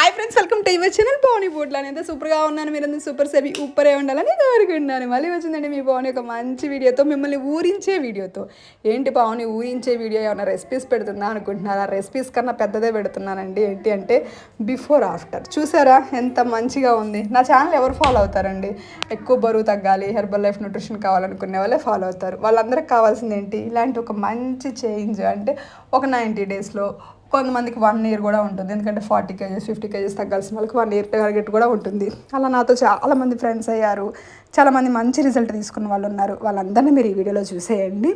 Hi friends welcome to your channel Pavani Botla. ఎంత సూపర్గా ఉన్నాను మీరు సూపర్ సెవి ఉప్పరే ఉండాలని కోరుకుంటున్నాను. మళ్ళీ వచ్చిందండి మీ పవని ఒక మంచి వీడియోతో మిమ్మల్ని ఊరించే వీడియోతో. ఏంటి పవని ఊరించే వీడియో ఏమైనా రెసిపీస్ పెడుతున్నా అనుకుంటున్నారా? రెసిపీస్ కన్నా పెద్దదే పెడుతున్నానండి. ఏంటి అంటే బిఫోర్ ఆఫ్టర్ చూసారా? ఎంత మంచిగా ఉంది. నా ఛానల్ ఎవరు ఫాలో అవుతారండి? ఎక్కువ బరువు తగ్గాలి హెర్బల్ లైఫ్ న్యూట్రిషన్ కావాలనుకునే వాళ్ళే ఫాలో అవుతారు. వాళ్ళందరికి కావాల్సింది ఏంటి? ఇలాంటి ఒక మంచి చేంజ్ అంటే ఒక నైంటీ డేస్లో కొంతమందికి వన్ ఇయర్ కూడా ఉంటుంది. ఎందుకంటే ఫార్టీ కేజెస్ ఫిఫ్టీ కేజెస్ తగ్గాల్సిన వాళ్ళకి వన్ ఇయర్ టార్గెట్ కూడా ఉంటుంది. అలా నాతో చాలామంది ఫ్రెండ్స్ అయ్యారు. చాలామంది మంచి రిజల్ట్ తీసుకున్న వాళ్ళు ఉన్నారు. వాళ్ళందరినీ మీరు ఈ వీడియోలో చూసేయండి.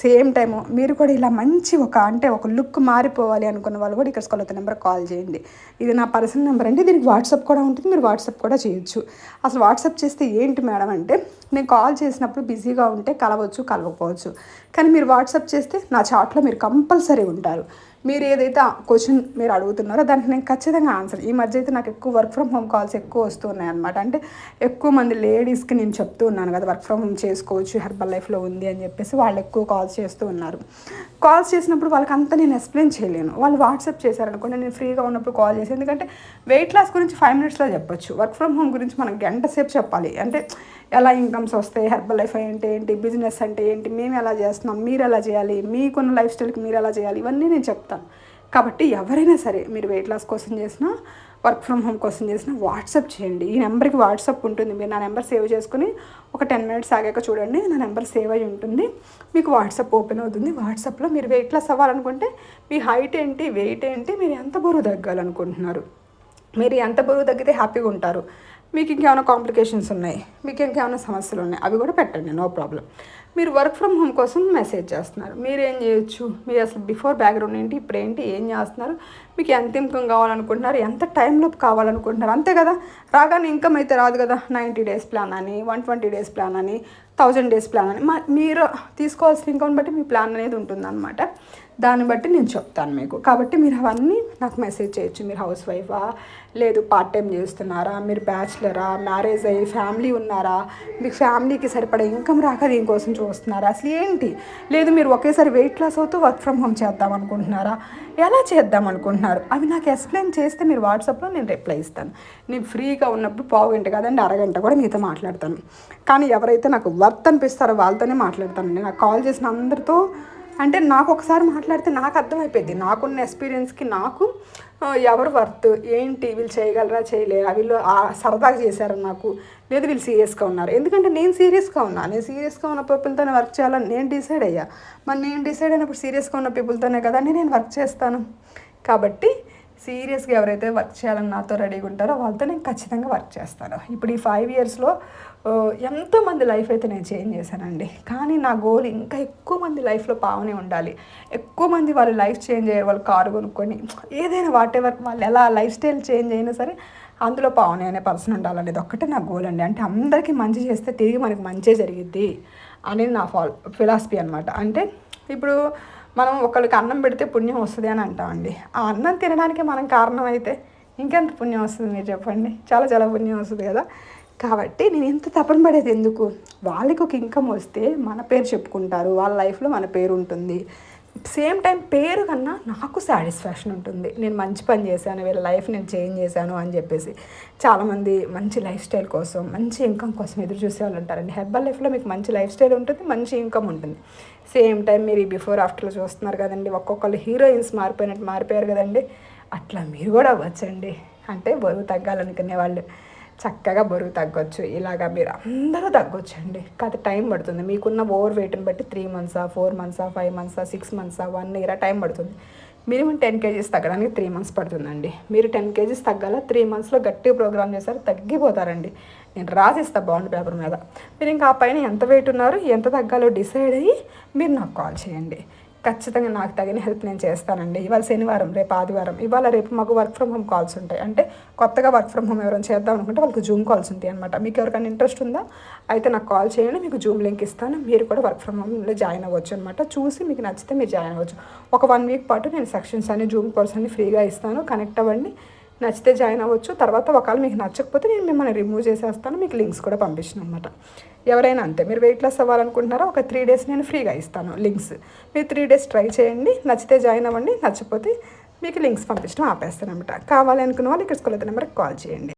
సేమ్ టైము మీరు కూడా ఇలా మంచి ఒక అంటే ఒక లుక్ మారిపోవాలి అనుకున్న వాళ్ళు కూడా ఇక్కడ స్కూల్ నెంబర్ కాల్ చేయండి. ఇది నా పర్సనల్ నెంబర్ అండి. దీనికి వాట్సాప్ కూడా ఉంటుంది. మీరు వాట్సాప్ కూడా చేయొచ్చు. అసలు వాట్సాప్ చేస్తే ఏంటి మేడం అంటే నేను కాల్ చేసినప్పుడు బిజీగా ఉంటే కలవచ్చు కలవకపోవచ్చు. కానీ మీరు వాట్సాప్ చేస్తే నా చాట్లో మీరు కంపల్సరీ ఉంటారు. మీరు ఏదైతే క్వశ్చన్ మీరు అడుగుతున్నారో దానికి నేను ఖచ్చితంగా ఆన్సర్. ఈ మధ్య అయితే నాకు ఎక్కువ వర్క్ ఫ్రమ్ హోమ్ కాల్స్ ఎక్కువ వస్తున్నాయి అనమాట అంటే ఎక్కువ మంది లేడీస్ లేడీస్కి నేను చెప్తూ ఉన్నాను కదా వర్క్ ఫ్రమ్ హోమ్ చేసుకోవచ్చు హెర్బల్ లైఫ్లో ఉంది అని చెప్పేసి వాళ్ళు ఎక్కువ కాల్స్ చేస్తూ ఉన్నారు. కాల్స్ చేసినప్పుడు వాళ్ళకి అంతా నేను ఎక్స్ప్లెయిన్ చేయలేను. వాళ్ళు వాట్సాప్ చేశారనుకోండి నేను ఫ్రీగా ఉన్నప్పుడు కాల్ చేసి ఎందుకంటే వెయిట్ లాస్ గురించి ఫైవ్ మినిట్స్లో చెప్పొచ్చు. వర్క్ ఫ్రమ్ హోమ్ గురించి మనం గంట సేపు చెప్పాలి. అంటే ఎలా ఇన్కమ్స్ వస్తాయి హెర్బల్ లైఫ్ అంటే ఏంటి బిజినెస్ అంటే ఏంటి మేము ఎలా చేస్తున్నాం మీరు ఎలా చేయాలి మీకున్న లైఫ్ స్టైల్కి మీరు ఎలా చేయాలి ఇవన్నీ నేను చెప్తాను. కాబట్టి ఎవరైనా సరే మీరు వెయిట్ లాస్ కోసం చేసినా వర్క్ ఫ్రమ్ హోమ్ కోసం చేసినా వాట్సాప్ చేయండి. ఈ నెంబర్కి వాట్సాప్ ఉంటుంది. మీరు నా నెంబర్ సేవ్ చేసుకుని ఒక టెన్ మినిట్స్ ఆగాక చూడండి. నా నెంబర్ సేవ్ అయి ఉంటుంది. మీకు వాట్సాప్ ఓపెన్ అవుతుంది. వాట్సాప్లో మీరు వెయిట్ లాస్ అవ్వాలనుకుంటే మీ హైట్ ఏంటి వెయిట్ ఏంటి మీరు ఎంత బరువు తగ్గాలనుకుంటున్నారు? మీరు ఎంత బరువు తగ్గితే హ్యాపీగా ఉంటారు? మీకు ఇంకేమైనా కాంప్లికేషన్స్ ఉన్నాయి? మీకు ఇంకేమైనా సమస్యలు ఉన్నాయి? అవి కూడా పెట్టండి. No problem. మీరు వర్క్ ఫ్రమ్ హోమ్ కోసం మెసేజ్ చేస్తున్నారు. మీరు ఏం చేయొచ్చు? మీరు అసలు బిఫోర్ బ్యాక్గ్రౌండ్ ఏంటి? ఇప్పుడు ఏంటి? ఏం చేస్తున్నారు? మీకు ఎంత ఇన్కమ్ కావాలనుకుంటున్నారు? ఎంత టైంలో కావాలనుకుంటున్నారు? అంతే కదా? రాగానే ఇన్కమ్ అయితే రాదు కదా? నైంటీ డేస్ ప్లాన్ అని వన్ ట్వంటీ డేస్ ప్లాన్ అని థౌజండ్ డేస్ ప్లాన్ అని. మా మీరు తీసుకోవాల్సిన ఇన్కమ్ బట్టి మీ ప్లాన్ అనేది ఉంటుందన్నమాట. దాన్ని బట్టి నేను చెప్తాను మీకు. కాబట్టి మీరు అవన్నీ నాకు మెసేజ్ చేయొచ్చు. మీరు హౌస్ వైఫా లేదు పార్ట్ టైం చేస్తున్నారా? మీరు బ్యాచిలరా? మ్యారేజ్ అయ్యి ఫ్యామిలీ ఉన్నారా? మీకు ఫ్యామిలీకి సరిపడే ఇన్కమ్ రాక దీనికోసం చూస్తున్నారా? అసలు ఏంటి? లేదు మీరు ఒకేసారి వెయిట్ లాస్ అవుతూ వర్క్ ఫ్రమ్ హోమ్ చేద్దాం అనుకుంటున్నారా? ఎలా చేద్దాం అనుకుంటున్నారు? అవి నాకు ఎక్స్ప్లెయిన్ చేస్తే మీరు వాట్సాప్లో నేను రిప్లై ఇస్తాను. నేను ఫ్రీగా ఉన్నప్పుడు పావు గంట కదండి అరగంట కూడా మీతో మాట్లాడతాను. కానీ ఎవరైతే నాకు వర్త్ అనిపిస్తారో వాళ్ళతోనే మాట్లాడతానండి నాకు కాల్ చేసిన అందరితో అంటే నాకు ఒకసారి మాట్లాడితే నాకు అర్థమైపోయింది. నాకున్న ఎక్స్పీరియన్స్కి నాకు ఎవరు వర్త్? ఏంటి? వీళ్ళు చేయగలరా? చేయలేరా? వీళ్ళు సరదాగా చేశారు నాకు? లేదు వీళ్ళు సీరియస్గా ఉన్నారు. ఎందుకంటే నేను సీరియస్గా ఉన్నా. నేను సీరియస్గా ఉన్న పీపుల్తోనే వర్క్ చేయాలని నేను డిసైడ్ అయ్యా. మరి నేను డిసైడ్ అయినప్పుడు సీరియస్గా ఉన్న పీపుల్తోనే కదా నేను వర్క్ చేస్తాను. కాబట్టి సీరియస్గా ఎవరైతే వర్క్ చేయాలని నాతో రెడీగా ఉంటారో వాళ్ళతో నేను ఖచ్చితంగా వర్క్ చేస్తాను. ఇప్పుడు ఈ ఫైవ్ ఇయర్స్లో ఎంతోమంది లైఫ్ అయితే నేను చేంజ్ చేశానండి. కానీ నా గోల్ ఇంకా ఎక్కువ మంది లైఫ్లో పావనే ఉండాలి. ఎక్కువ మంది వాళ్ళు లైఫ్ చేంజ్ అయ్యారు వాళ్ళు కారు కొనుక్కొని ఏదైనా వాట్ ఎవర్ వాళ్ళు ఎలా లైఫ్ స్టైల్ చేంజ్ అయినా సరే అందులో పావని అనే పర్సన్ ఉండాలనేది ఒక్కటే నా గోల్ అండి. అంటే అందరికీ మంచి చేస్తే తిరిగి మనకి మంచే జరిగిద్ది అనేది నా ఫాల్ ఫిలాసఫీ అనమాట అంటే ఇప్పుడు మనం ఒకరికి అన్నం పెడితే పుణ్యం వస్తుంది అని అంటామండి. ఆ అన్నం తినడానికి మనం కారణం అయితే ఇంకెంత పుణ్యం వస్తుంది మీరు చెప్పండి. చాలా చాలా పుణ్యం వస్తుంది కదా. కాబట్టి నేను ఎంత తపన పడేది ఎందుకు? వాళ్ళకి ఒక ఇన్కమ్ వస్తే మన పేరు చెప్పుకుంటారు. వాళ్ళ లైఫ్లో మన పేరు ఉంటుంది. సేమ్ టైం పేరు కన్నా నాకు సాటిస్ఫాక్షన్ ఉంటుంది. నేను మంచి పని చేశాను వీళ్ళ లైఫ్ నేను చేంజ్ చేశాను అని చెప్పేసి. చాలామంది మంచి లైఫ్ స్టైల్ కోసం మంచి ఇన్కమ్ కోసం ఎదురు చూసే వాళ్ళు ఉంటారండి. హెర్బల్ లైఫ్లో మీకు మంచి లైఫ్ స్టైల్ ఉంటుంది మంచి ఇన్కమ్ ఉంటుంది. సేమ్ టైం మీరు ఈ బిఫోర్ ఆఫ్టర్లో చూస్తున్నారు కదండి ఒక్కొక్కరు హీరోయిన్స్ మారిపోయినట్టు మారిపోయారు కదండి. అట్లా మీరు కూడా అవ్వచ్చండి. అంటే బరువు తగ్గాలనుకునే వాళ్ళు చక్కగా బరువు తగ్గొచ్చు. ఇలాగా మీరు అందరూ తగ్గొచ్చండి కాదు టైం పడుతుంది. మీకున్న ఓవర్ వెయిట్ని బట్టి త్రీ మంత్సా ఫోర్ మంత్సా ఫైవ్ మంత్సా సిక్స్ మంత్సా వన్ ఇయర్ టైం పడుతుంది. మినిమం టెన్ కేజీస్ తగ్గడానికి త్రీ మంత్స్ పడుతుందండి. మీరు టెన్ కేజీస్ తగ్గాల త్రీ మంత్స్లో గట్టిగా ప్రోగ్రామ్ చేస్తారు తగ్గిపోతారండి. నేను రాసిస్తా బాండ్ పేపర్ మీద. మీరు ఇంకా ఆ పైన ఎంత వెయిట్ ఉన్నారు ఎంత తగ్గాలో డిసైడ్ అయ్యి మీరు నాకు కాల్ చేయండి. ఖచ్చితంగా నాకు తగిన హెల్ప్ నేను చేస్తానండి. ఇవాళ శనివారం రేపు ఆదివారం. ఇవాళ రేపు మాకు వర్క్ ఫ్రమ్ హోమ్ కాల్స్ ఉంటాయి. అంటే కొత్తగా వర్క్ ఫ్రమ్ హోమ్ ఎవరైనా చేద్దాం అనుకుంటే వాళ్ళకి జూమ్ కాల్స్ ఉంటాయి అనమాట మీకు ఎవరికైనా ఇంట్రెస్ట్ ఉందా? అయితే నాకు కాల్ చేయండి మీకు జూమ్ లింక్ ఇస్తాను. మీరు కూడా వర్క్ ఫ్రమ్ హోమ్లో జాయిన్ అవ్వచ్చు అనమాట చూసి మీకు నచ్చితే మీరు జాయిన్ అవ్వచ్చు. ఒక వన్ వీక్ పాటు నేను సెక్షన్స్ అన్ని జూమ్ కోర్స్ అన్ని ఫ్రీగా ఇస్తాను. కనెక్ట్ అవ్వండి. నచ్చితే జాయిన్ అవ్వచ్చు. తర్వాత ఒకవేళ మీకు నచ్చకపోతే నేను మిమ్మల్ని రిమూవ్ చేసేస్తాను. మీకు లింక్స్ కూడా పంపించిన అనమాట ఎవరైనా అంతే. మీరు వెయిట్ లాస్ అవ్వాలనుకుంటున్నారో ఒక త్రీ డేస్ నేను ఫ్రీగా ఇస్తాను లింక్స్ మీరు త్రీ డేస్ ట్రై చేయండి. నచ్చితే జాయిన్ అవ్వండి. నచ్చకపోతే మీకు లింక్స్ పంపించడం ఆపేస్తాను అనమాట కావాలనుకున్న వాళ్ళు ఇక్కడ స్కూల్ నెంబర్కి కాల్ చేయండి.